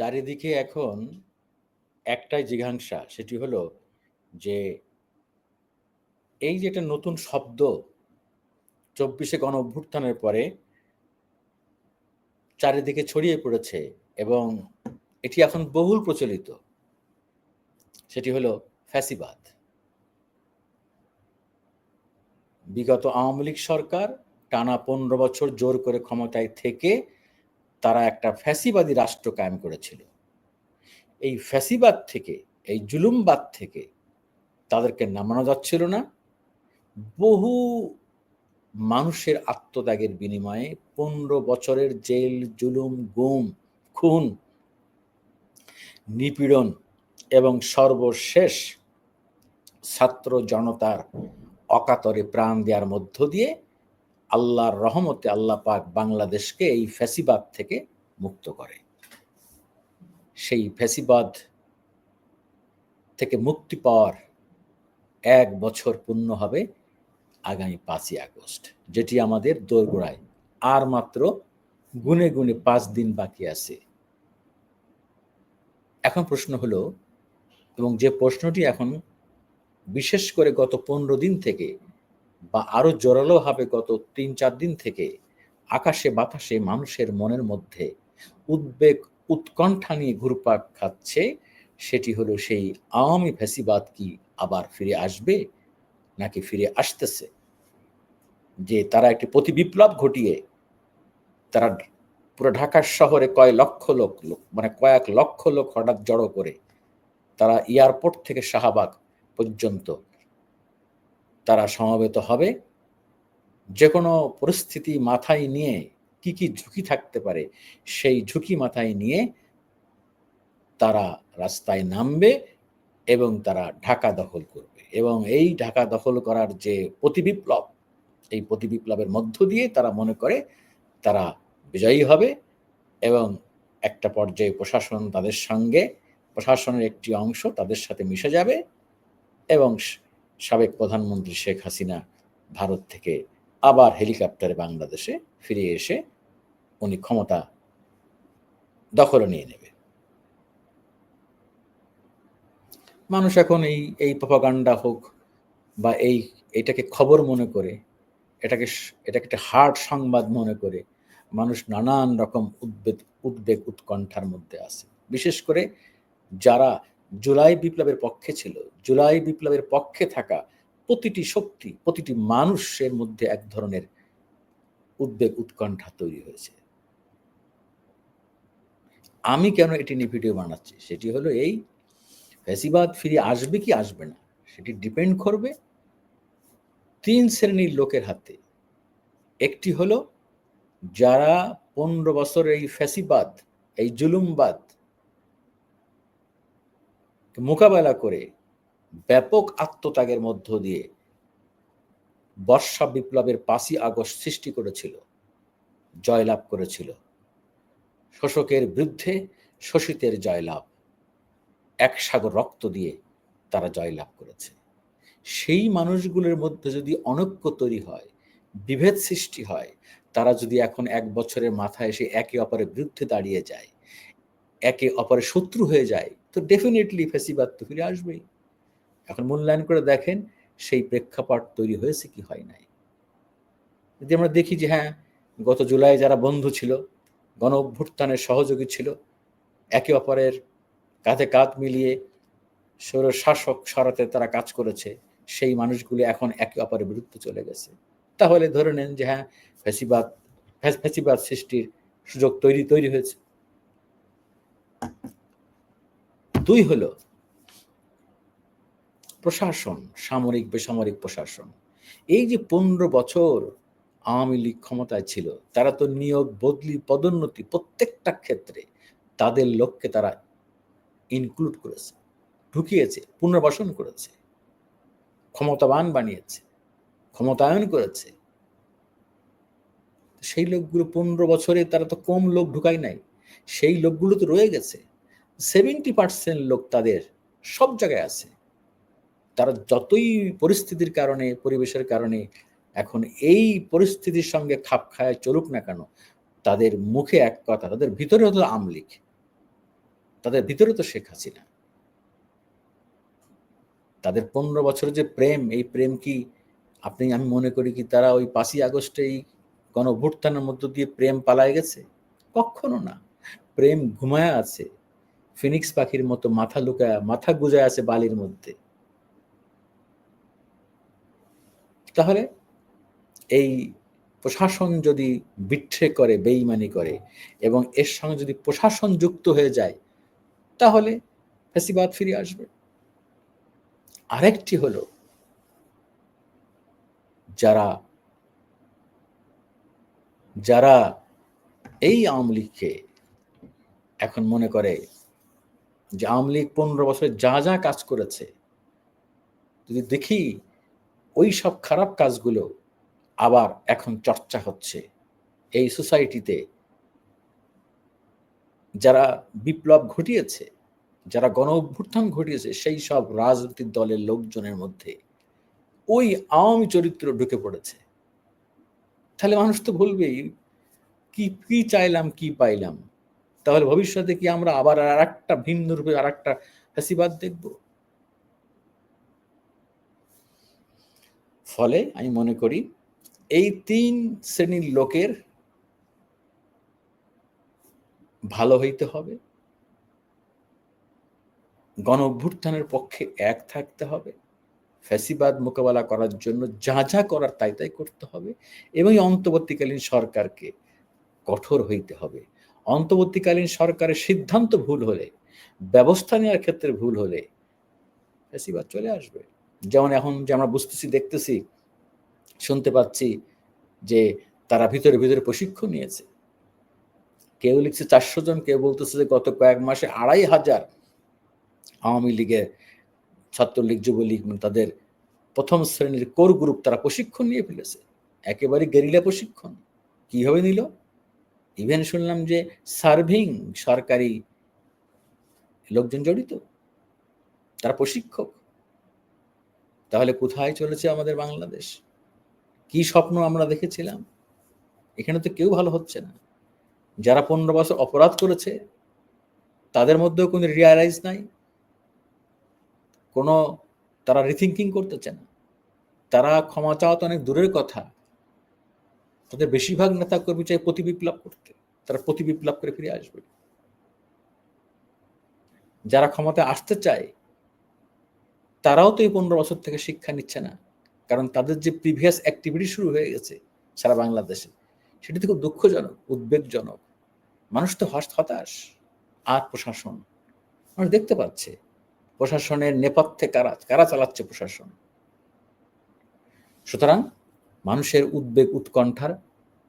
চারিদিকে এখন একটাই জিঘাংসা, সেটি হলো যে এই যে একটা নতুন শব্দ চব্বিশে গণ অভ্যুত্থানের পরে চারিদিকে ছড়িয়ে পড়েছে এবং এটি এখন বহুল প্রচলিত, সেটি হলো ফ্যাসিবাদ। বিগত আওয়ামী লীগ সরকার টানা পনেরো বছর জোর করে ক্ষমতায় থেকে তারা একটা ফ্যাসিবাদী রাষ্ট্র কায়েম করেছিল। এই ফ্যাসিবাদ থেকে, এই জুলুমবাদ থেকে তাদেরকে নামানো যাচ্ছিল না। বহু মানুষের আত্মত্যাগের বিনিময়ে পনেরো বছরের জেল, জুলুম, গুম, খুন, নিপীড়ন এবং সর্বশেষ ছাত্র জনতার অকাতরে প্রাণ দেওয়ার মধ্য দিয়ে আল্লাহর রহমতে আল্লাহ পাক বাংলাদেশকে এই ফ্যাসিবাদ থেকে মুক্ত করে। সেই ফ্যাসিবাদ থেকে মুক্তি পাওয়ার এক বছর পূর্ণ হবে আগামী পাঁচই আগস্ট, যেটি আমাদের দোরগোড়ায় আর মাত্র গুনে গুনে পাঁচ দিন বাকি আছে। এখন প্রশ্ন হলো, এবং যে প্রশ্নটি এখন বিশেষ করে গত পনেরো দিন থেকে বা আরও জোরালোভাবে গত তিন চার দিন থেকে আকাশে, বাতাসে মানুষের মনের মধ্যে উদ্বেগ, উৎকণ্ঠা নিয়ে ঘুরপাক খাচ্ছে। সেটি হলো সেই আওয়ামী ফ্যাসিবাদ কি আবার ফিরে আসবে নাকি ফিরে আসতেছে? যে তারা একটি প্রতি বিপ্লব ঘটিয়ে তারা পুরো ঢাকার শহরে কয় লক্ষ লোক লোক মানে কয়েক লক্ষ লোক হঠাৎ জড়ো করে তারা এয়ারপোর্ট থেকে শাহবাগ পর্যন্ত তারা সমবেত হবে। যে কোনো পরিস্থিতি মাথায় নিয়ে কি কি ঝুঁকি থাকতে পারে, সেই ঝুঁকি মাথায় নিয়ে তারা রাস্তায় নামবে এবং তারা ঢাকা দখল করবে। এবং এই ঢাকা দখল করার যে প্রতিবিপ্লব এই প্রতিবিপ্লবের মধ্য দিয়ে তারা মনে করে তারা বিজয়ী হবে এবং একটা পর্যায়ে প্রশাসন তাদের সঙ্গে, প্রশাসনের একটি অংশ তাদের সাথে মিশে যাবে এবং সাবেক প্রধানমন্ত্রী শেখ হাসিনা ভারত থেকে আবার হেলিকপ্টারে বাংলাদেশে ফিরে এসে উনি ক্ষমতা দখলে নিয়ে নেবে। মানুষ এখন এই এই প্রপাগান্ডা হোক বা এই, এটাকে খবর মনে করে, এটাকে এটাকে একটা হার্ড সংবাদ মনে করে, মানুষ নানান রকম উদ্বেগ উদ্বেগ উৎকণ্ঠার মধ্যে আছে। বিশেষ করে যারা জুলাই বিপ্লবের পক্ষে ছিল। জুলাই বিপ্লবের পক্ষে থাকা প্রতিটি শক্তি, প্রতিটি মানুষের মধ্যে এক ধরনের উদ্বেগ, উৎকণ্ঠা তৈরি হয়েছে। আমি কেন এটি নিয়ে ভিডিও বানাচ্ছি? সেটি হলো এই, ফ্যাসিবাদ ফিরে আসবে কি আসবে না, সেটি ডিপেন্ড করবে তিন শ্রেণির লোকের হাতে। একটি হলো যারা পনেরো বছর এই ফ্যাসিবাদ, এই জুলুমবাদ মোকাবেলা করে ব্যাপক আত্মত্যাগের মধ্য দিয়ে বর্ষা বিপ্লবের পাঁচই আগস্ট সৃষ্টি করেছিল, জয়লাভ করেছিল। শোষকের বিরুদ্ধে শোষিতের জয়লাভ, এক সাগর রক্ত দিয়ে তারা জয়লাভ করেছে। সেই মানুষগুলোর মধ্যে যদি অনৈক্য তৈরি হয়, বিভেদ সৃষ্টি হয়, তারা যদি এখন এক বছরের মাথায় এসে একে অপরের বিরুদ্ধে দাঁড়িয়ে যায় একে অপরের শত্রু হয়ে যায়, তো ডেফিনেটলি ফেসিবাদ তো ফিরে আসবেই। এখন মূল্যায়ন করে দেখেন, সেই প্রেক্ষাপট তৈরি হয়েছে কি হয় নাই। যদি আমরা দেখি যে হ্যাঁ গত জুলাই যারা বন্ধু ছিল, গণ অভ্যুত্থানের সহযোগী ছিল, একে অপরের কাঁধে কাঁধ মিলিয়ে সৌর শাসক সরাতে তারা কাজ করেছে, সেই মানুষগুলি এখন একে অপরের বিরুদ্ধে চলে গেছে। তাহলে ধরে নেন যে হ্যাঁ ফেসিবাদ ফেসিবাদ সৃষ্টির সুযোগ তৈরি তৈরি হয়েছে। দুই হলো প্রশাসন, সামরিক, বেসামরিক প্রশাসন। এই যে পনেরো বছর আওয়ামী লীগ ক্ষমতায় ছিল, তারা তো নিয়োগ, বদলি, পদোন্নতি প্রত্যেকটা ক্ষেত্রে তাদের লক্ষ্যে তারা ইনক্লুড করেছে, ঢুকিয়েছে, পুনর্বাসন করেছে, ক্ষমতাবান বানিয়েছে, ক্ষমতায়ন করেছে। সেই লোকগুলো পনেরো বছরে তারা তো কম লোক ঢুকায় নাই, সেই লোকগুলো তো রয়ে গেছে। সেভেন্টি পার্সেন্ট লোক তাদের সব জায়গায় আছে। তারা যতই পরিস্থিতির কারণে, পরিবেশের কারণে এখন এই পরিস্থিতির সঙ্গে খাপ খায় চলুক না কেন, তাদের মুখে এক কথা, তাদের ভিতরে হতো আমলিক তাদের ভিতরে তো শেখ হাসিনা। তাদের পনেরো বছরের যে প্রেম, এই প্রেম কি আপনি, আমি মনে করি কি তারা ওই পাঁচই আগস্টে এই গণভ্যুত্থানের মধ্য দিয়ে প্রেম পালায় গেছে? কখনো না। প্রেম ঘুমায় আছে। ফিনিক্স পাখির মতো মাথা লুকায়, মাথা গুজায় আছে বালির মধ্যে। তাহলে এই প্রশাসন যদি বিট্রে করে, বেইমানি করে, এবং এর সঙ্গে যদি প্রশাসন যুক্ত হয়ে যায়, তাহলে ফেসিবাদ ফিরে আসবে। আরেকটি হলো, যারা যারা এই আওয়ামী লীগকে এখন মনে করে যে আওয়ামী লীগ পনেরো বছরে যা যা কাজ করেছে, যদি দেখি ওই সব খারাপ কাজগুলো আবার এখন চর্চা হচ্ছে এই সোসাইটিতে, যারা বিপ্লব ঘটিয়েছে, যারা গণ অভ্যুত্থান ঘটিয়েছে, সেই সব রাজনৈতিক দলের লোকজনের মধ্যে ওই আওয়ামী চরিত্র ঢুকে পড়েছে। তাহলে মানুষ তো বলবেই কি কি চাইলাম, কি পাইলাম? তাহলে ভবিষ্যতে কি আমরা আবার আর একটা ভিন্ন রূপে আর একটা ফ্যাসিবাদ দেখব? ফলে আমি মনে করি এই তিন শ্রেণির লোকের ভালো হইতে হবে। গণ অভ্যুত্থানের পক্ষে এক থাকতে হবে। ফ্যাসিবাদ মোকাবেলা করার জন্য যা যা করার তাই তাই করতে হবে এবং অন্তর্বর্তীকালীন সরকারকে কঠোর হইতে হবে। অন্তর্বর্তীকালীন সরকারের সিদ্ধান্ত ভুল হলে, ব্যবস্থা নেওয়ার ক্ষেত্রে ভুল হলে ফ্যাসিবাদ চলে আসবে। যেমন এখন যে আমরা বুঝতেছি, দেখতেছি, শুনতে পাচ্ছি যে তারা ভিতরে ভিতরে প্রশিক্ষণ নিয়েছে। কেউ লিখছে চারশো জন, কেউ বলতেছে যে গত কয়েক মাসে আড়াই হাজার আওয়ামী লীগের ছাত্রলীগ, যুবলীগ মানে তাদের প্রথম শ্রেণির কোর গ্রুপ তারা প্রশিক্ষণ নিয়ে ফেলেছে। একেবারে গেরিলা প্রশিক্ষণ। কীভাবে নিল? ইভেন শুনলাম যে সার্ভিং সরকারি লোকজন জড়িত, তারা প্রশিক্ষক। তাহলে কোথায় চলেছে আমাদের বাংলাদেশ? কি স্বপ্ন আমরা দেখেছিলাম? এখানে তো কেউ ভালো হচ্ছে না। যারা পনেরো বছর অপরাধ করেছে, তাদের মধ্যেও কোনো রিয়ালাইজ নাই। কোনো তারা রিথিঙ্কিং করতেছে না। তারা ক্ষমা চাওয়া তো অনেক দূরের কথা। তাদের বেশিরভাগ নেতা কর্মী চাই প্রতি বিপ্লব করতে। তারা প্রতি বিপ্লব করে ফিরে আসবে। যারা ক্ষমতায় আসতে চায়, তারাও তো এই পনেরো বছর থেকে শিক্ষা নিচ্ছে না। কারণ তাদের যে প্রিভিয়াস অ্যাক্টিভিটি শুরু হয়ে গেছে সারা বাংলাদেশে, সেটি খুব দুঃখজনক, উদ্বেগজনক। মানুষ তো হতাশ। আর প্রশাসন? মানুষ দেখতে পাচ্ছে, প্রশাসনের নেপথ্যে কারা কারা চালাচ্ছে প্রশাসন? সুতরাং মানুষের উদ্বেগ উৎকণ্ঠার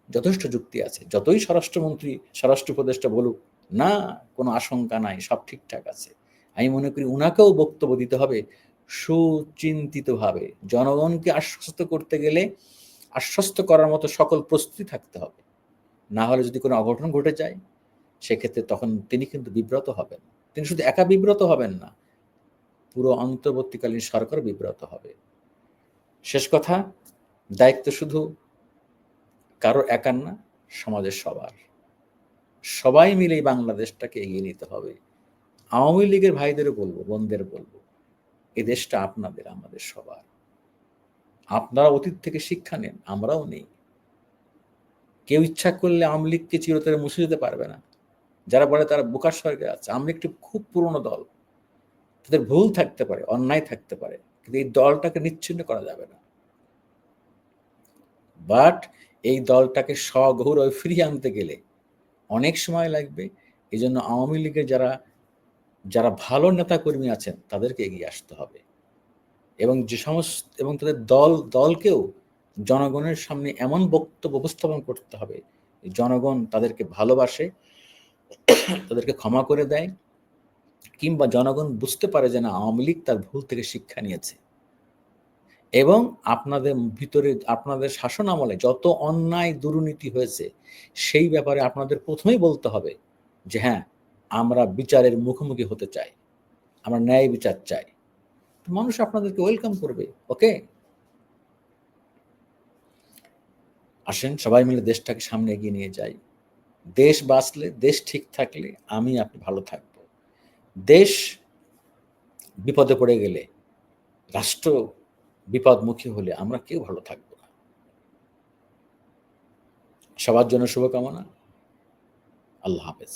যথেষ্ট যুক্তি আছে। যতই স্বরাষ্ট্রমন্ত্রী, স্বরাষ্ট্র উপদেষ্টা বলুক, না, কোনো আশঙ্কা নাই, সব ঠিকঠাক আছে। আমি মনে করি উনাকেও বক্তব্য দিতে হবে সুচিন্তিতভাবে। জনগণকে আশ্বস্ত করতে গেলে আশ্বস্ত করার মতো সকল প্রস্তুতি থাকতে হবে। না হলে যদি কোনো অঘটন ঘটে যায়, সেক্ষেত্রে তখন তিনি কিন্তু বিব্রত হবেন। তিনি শুধু একা বিব্রত হবেন না, পুরো অন্তর্বর্তীকালীন সরকার বিব্রত হবে। শেষ কথা দায়িত্ব শুধু কারও একার না, সমাজের সবার। সবাই মিলে বাংলাদেশটাকে এগিয়ে নিতে হবে। আওয়ামী লীগের ভাইদেরও বলব, বোনদের বলব এ দেশটা আপনাদের, আমাদের সবার। আপনারা অতীত থেকে শিক্ষা নেন, আমরাও নেই। কেউ ইচ্ছা করলে আওয়ামী লীগকে চিরতরে মুছে যেতে পারবে না। যারা বলে তারা বোকার স্বর্গে আছে। আওয়ামী লীগ খুব পুরনো দল। তাদের ভুল থাকতে পারে, অন্যায় থাকতে পারে, কিন্তু এই দলটাকে নিচ্ছিন্ন করা যাবে না। বাট এই দলটাকে স্বগৌরবে ফিরিয়ে আনতে গেলে অনেক সময় লাগবে। এই জন্য আওয়ামী লীগের যারা যারা ভালো নেতাকর্মী আছেন, তাদেরকে এগিয়ে আসতে হবে। এবং যে সমস্ত, এবং তাদের দল, দলকেও জনগণের সামনে এমন বক্তব্য উপস্থাপন করতে হবে জনগণ তাদেরকে ভালোবাসে, তাদেরকে ক্ষমা করে দেয়, কিংবা জনগণ বুঝতে পারে যে না, আওয়ামী লীগ তার ভুল থেকে শিক্ষা নিয়েছে। এবং আপনাদের ভিতরে, আপনাদের শাসন আমলে যত অন্যায় দুর্নীতি হয়েছে, সেই ব্যাপারে আপনাদের প্রথমেই বলতে হবে যে হ্যাঁ আমরা বিচারের মুখোমুখি হতে চাই, আমরা ন্যায় বিচার চাই। মানুষ আপনাদেরকে ওয়েলকাম করবে ওকে আসেন, সবাই মিলে দেশটাকে সামনে এগিয়ে নিয়ে যাই। দেশ বাঁচলে, দেশ ঠিক থাকলে আমি, আপনি ভালো থাকব। দেশ বিপদে পড়ে গেলে, রাষ্ট্র বিপদমুখী হলে আমরা কেউ ভালো থাকব না। সবার জন্য শুভকামনা। আল্লাহ হাফেজ।